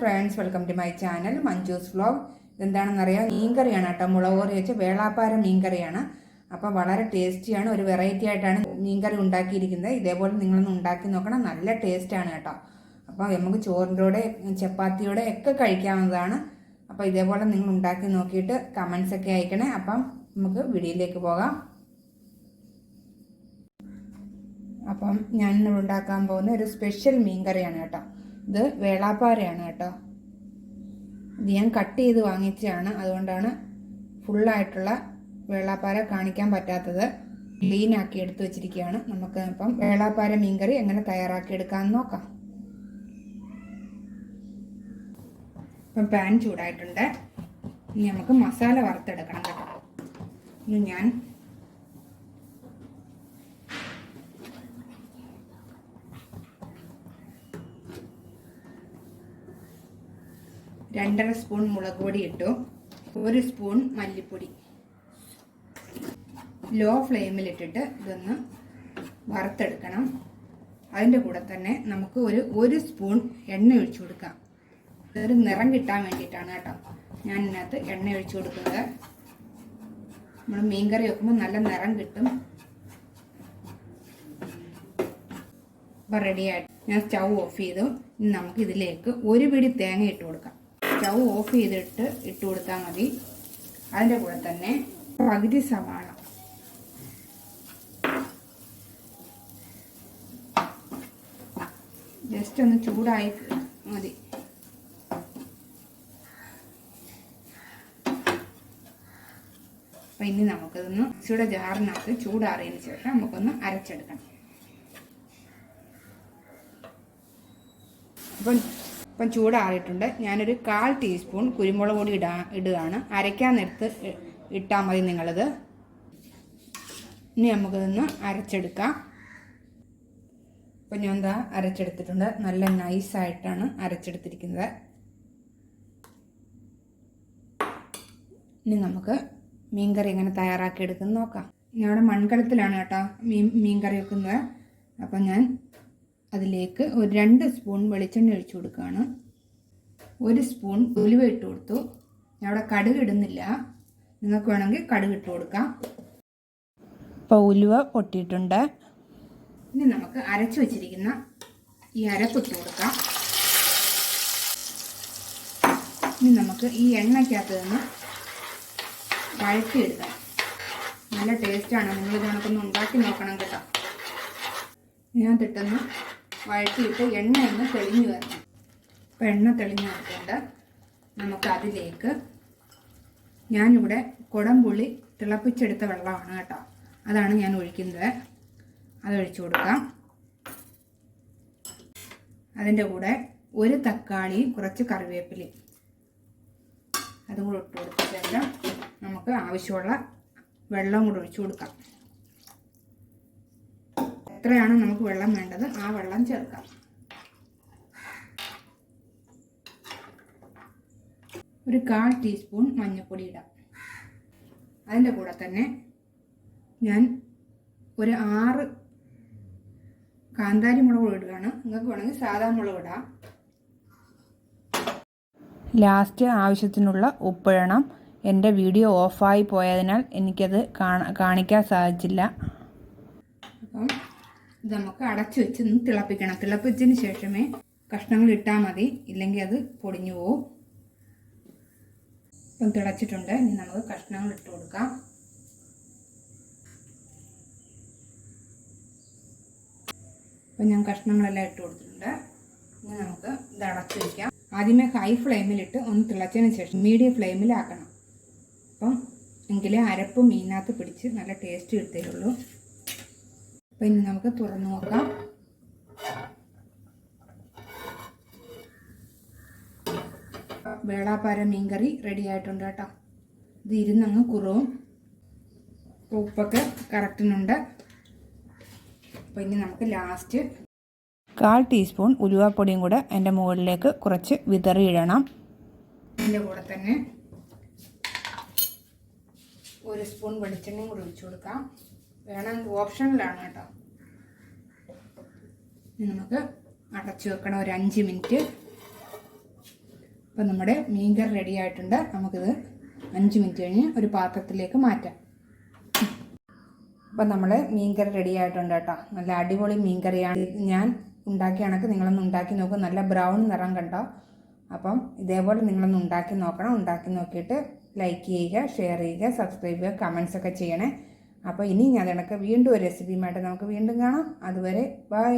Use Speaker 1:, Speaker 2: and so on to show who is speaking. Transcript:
Speaker 1: Friends welcome to my channel Manju's vlog ഇതെന്താണെന്നറിയാം? മീൻകറിയാണ് കേട്ടോ. മുളക് കറി വെച്ച് വേളാപ്പാര മീൻകറിയാണ്. അപ്പം വളരെ ടേസ്റ്റിയാണ്. ഒരു വെറൈറ്റി ആയിട്ടാണ് മീൻകറി ഉണ്ടാക്കിയിരിക്കുന്നത്. ഇതേപോലെ നിങ്ങളൊന്ന് ഉണ്ടാക്കി നോക്കണം. നല്ല ടേസ്റ്റാണ് കേട്ടോ. അപ്പോൾ നമുക്ക് ചോറിന്റെ ചപ്പാത്തിയോടെ ഒക്കെ കഴിക്കാവുന്നതാണ്. അപ്പോൾ ഇതേപോലെ നിങ്ങൾ ഉണ്ടാക്കി നോക്കിയിട്ട് കമൻസ് ഒക്കെ അയക്കണേ. അപ്പം നമുക്ക് വീഡിയോയിലേക്ക് പോകാം. അപ്പം ഞാൻ ഇന്ന് ഉണ്ടാക്കാൻ പോകുന്ന ഒരു സ്പെഷ്യൽ മീൻ കറിയാണ് കേട്ടോ. ഇത് വേളാപ്പാരയാണ് കേട്ടോ. ഇത് ഞാൻ കട്ട് ചെയ്ത് വാങ്ങിച്ചതാണ്. അതുകൊണ്ടാണ് ഫുള്ളായിട്ടുള്ള വേളാപ്പാര കാണിക്കാൻ പറ്റാത്തത്. ക്ലീൻ ആക്കി എടുത്തു വെച്ചിരിക്കുകയാണ്. നമുക്ക് ഇപ്പം വേളാപ്പാര മീൻകറി എങ്ങനെ തയ്യാറാക്കി എടുക്കാമെന്ന് നോക്കാം. ഇപ്പം പാൻ ചൂടായിട്ടുണ്ട്. ഇനി നമുക്ക് മസാല വറുത്തെടുക്കണം കേട്ടോ. ഇനി ഞാൻ രണ്ടര സ്പൂൺ മുളക് പൊടി ഇട്ടു. ഒരു സ്പൂൺ മല്ലിപ്പൊടി. ലോ ഫ്ലെയിമിലിട്ടിട്ട് ഇതൊന്ന് വറുത്തെടുക്കണം. അതിന്റെ കൂടെ തന്നെ നമുക്ക് ഒരു ഒരു സ്പൂൺ എണ്ണ ഒഴിച്ചു കൊടുക്കാം. ഇതൊരു നിറം കിട്ടാൻ വേണ്ടിയിട്ടാണ് കേട്ടോ ഞാൻ ഇതിനകത്ത് എണ്ണ ഒഴിച്ചു കൊടുക്കുന്നത്. നമ്മൾ മീൻകറി വെക്കുമ്പോൾ നല്ല നിറം കിട്ടും. അപ്പോൾ റെഡിയായിട്ട് ഞാൻ സ്റ്റൗ ഓഫ് ചെയ്തു. നമുക്ക് ഇതിലേക്ക് ഒരു പിടി തേങ്ങ ഇട്ട് കൊടുക്കാം. സ്റ്റൗ ഓഫ് ചെയ്തിട്ട് ഇട്ട് കൊടുത്താൽ മതി. അതിന്റെ കൂടെ തന്നെ പകുതി സവാള. ജസ്റ്റ് ഒന്ന് ചൂടായി മതി. അപ്പം ഇനി നമുക്കിതൊന്ന് ചൂടെ ജാറിനകത്ത് ചൂടാറിയതിന് ശേഷം നമുക്കൊന്ന് അരച്ചെടുക്കണം അപ്പം ഇപ്പം ചൂടാറിയിട്ടുണ്ട്. ഞാനൊരു കാൽ ടീസ്പൂൺ കുരുമുളക് പൊടി ഇടാ ഇടുകയാണ്. അരയ്ക്കാൻ നേരത്ത് ഇട്ടാൽ മതി നിങ്ങളത്. ഇനി നമുക്കിതൊന്ന് അരച്ചെടുക്കാം. ഇപ്പം ഞാൻ എന്താ അരച്ചെടുത്തിട്ടുണ്ട്. നല്ല നൈസായിട്ടാണ് അരച്ചെടുത്തിരിക്കുന്നത്. ഇനി നമുക്ക് മീൻകറി എങ്ങനെ തയ്യാറാക്കി എടുക്കുന്നത് നോക്കാം ഞങ്ങളുടെ മൺകലത്തിലാണ് കേട്ടോ മീൻ മീൻകറി വെക്കുന്നത്. അപ്പം ഞാൻ അതിലേക്ക് ഒരു രണ്ട് സ്പൂൺ വെളിച്ചെണ്ണ ഒഴിച്ചു കൊടുക്കുകയാണ്. ഒരു സ്പൂൺ ഉലുവ ഇട്ട് കൊടുത്തു. ഞാൻ അവിടെ കടുക് ഇടുന്നില്ല. നിങ്ങൾക്ക് വേണമെങ്കിൽ കടുക് ഇട്ട് കൊടുക്കാം. ഇപ്പോൾ ഉലുവ പൊട്ടിയിട്ടുണ്ട്. ഇനി നമുക്ക് അരച്ചു വച്ചിരിക്കുന്ന ഈ അരപ്പ് ഇട്ട് കൊടുക്കാം. ഇനി നമുക്ക് ഈ എണ്ണയ്ക്കകത്ത് നിന്ന് വഴറ്റിയെടുക്കാം. നല്ല ടേസ്റ്റാണ് നിങ്ങൾ ഇതിനകത്തൊന്ന് ഉണ്ടാക്കി നോക്കണം കേട്ടോ. ഞാൻ തിട്ടുന്ന വഴറ്റിയിട്ട് എണ്ണ ഒന്ന് തെളിഞ്ഞു വരണം. അപ്പോൾ എണ്ണ തെളിഞ്ഞു വന്നിട്ടുണ്ട് നമുക്കതിലേക്ക് ഞാനിവിടെ കുടംപുളി തിളപ്പിച്ചെടുത്ത വെള്ളമാണ് കേട്ടോ. അതാണ് ഞാൻ ഒഴിക്കുന്നത്. അതൊഴിച്ചു കൊടുക്കാം. അതിന്റെ കൂടെ ഒരു തക്കാളിയും കുറച്ച് കറിവേപ്പിലയും അതും കൂടെ ഇട്ട് കൊടുത്ത ശേഷം നമുക്ക് ആവശ്യമുള്ള വെള്ളം കൂടെ ഒഴിച്ചു കൊടുക്കാം. എത്രയാണ് നമുക്ക് വെള്ളം വേണ്ടത്? ആ വെള്ളം ചേർക്കാം. ഒരു കാൽ ടീസ്പൂൺ മഞ്ഞൾപ്പൊടി ഇടാം. അതിന്റെ കൂടെ തന്നെ ഞാൻ ഒരു ആറ് കാന്താരി മുളക് ഇടുകയാണ്. നിങ്ങൾക്ക് വേണമെങ്കിൽ സാധാ മുളക് ഇടാം. ലാസ്റ്റ് ആവശ്യത്തിനുള്ള ഉപ്പിടണം എന്റെ വീഡിയോ ഓഫായി പോയതിനാൽ എനിക്കത് കാണിക്കാൻ സാധിച്ചില്ല. അപ്പം ഇത് നമുക്ക് അടച്ചു വെച്ച് ഒന്ന് തിളപ്പിക്കണം. തിളപ്പിച്ചതിന് ശേഷമേ കഷ്ണങ്ങൾ ഇട്ടാൽ മതി. ഇല്ലെങ്കിൽ അത് പൊടിഞ്ഞു പോവും. ഇപ്പം തിളച്ചിട്ടുണ്ട്. ഇനി നമുക്ക് കഷ്ണങ്ങൾ ഇട്ട് കൊടുക്കാം. ഇപ്പം ഞാൻ കഷ്ണങ്ങളെല്ലാം ഇട്ട് കൊടുത്തിട്ടുണ്ട്. ഇനി നമുക്ക് ഇത് അടച്ചു വയ്ക്കാം ആദ്യമേ ഹൈ ഫ്ലെയിമിലിട്ട് ഒന്ന് തിളച്ചതിന് ശേഷം മീഡിയം ഫ്ലെയിമിലാക്കണം. അപ്പം എങ്കിലേ അരപ്പ് മീനകത്ത് പിടിച്ച് നല്ല ടേസ്റ്റ് കിട്ടുകയുള്ളൂ. അപ്പം ഇനി നമുക്ക് തുറന്നു നോക്കാം. വേളാപ്പാര മീൻകറി റെഡി ആയിട്ടുണ്ട് കേട്ടോ. ഇത് ഇരുന്നങ്ങ് കുറവും. ഉപ്പൊക്കെ കറക്റ്റിനുണ്ട് അപ്പോൾ ഇനി നമുക്ക് ലാസ്റ്റ് കാൽ ടീസ്പൂൺ ഉലുവാപ്പൊടിയും കൂടെ എന്റെ മുകളിലേക്ക് കുറച്ച് വിതറിയിടണം അതിന്റെ കൂടെ തന്നെ ഒരു സ്പൂൺ വെളിച്ചെണ്ണയും കൂടി ഒഴിച്ചു കൊടുക്കാം. വേണമെങ്കിൽ ഓപ്ഷനിലാണ് കേട്ടോ. നമുക്ക് അടച്ചു വെക്കണം ഒരു അഞ്ച് മിനിറ്റ്. അപ്പം നമ്മുടെ മീൻകറി റെഡി ആയിട്ടുണ്ട്. നമുക്കിത് അഞ്ച് മിനിറ്റ് കഴിഞ്ഞ് ഒരു പാത്രത്തിലേക്ക് മാറ്റാം. അപ്പം നമ്മൾ മീൻകറി റെഡി ആയിട്ടുണ്ട് കേട്ടോ. നല്ല അടിപൊളി മീൻകറിയാണ്. ഞാൻ ഉണ്ടാക്കിയ കണക്ക് നിങ്ങളൊന്ന് ഉണ്ടാക്കി നോക്കും. നല്ല ബ്രൗൺ നിറം കണ്ടോ? അപ്പം ഇതേപോലെ നിങ്ങളൊന്ന് ഉണ്ടാക്കി നോക്കണം. ഉണ്ടാക്കി നോക്കിയിട്ട് ലൈക്ക് ചെയ്യുക ഷെയർ ചെയ്യുക സബ്സ്ക്രൈബ് ചെയ്യുക കമൻസ് ഒക്കെ ചെയ്യണേ. അപ്പോൾ ഇനി ഞാൻ നിനക്ക് വീണ്ടും ഒരു റെസിപ്പിയുമായിട്ട് നമുക്ക് വീണ്ടും കാണാം. അതുവരെ ബൈ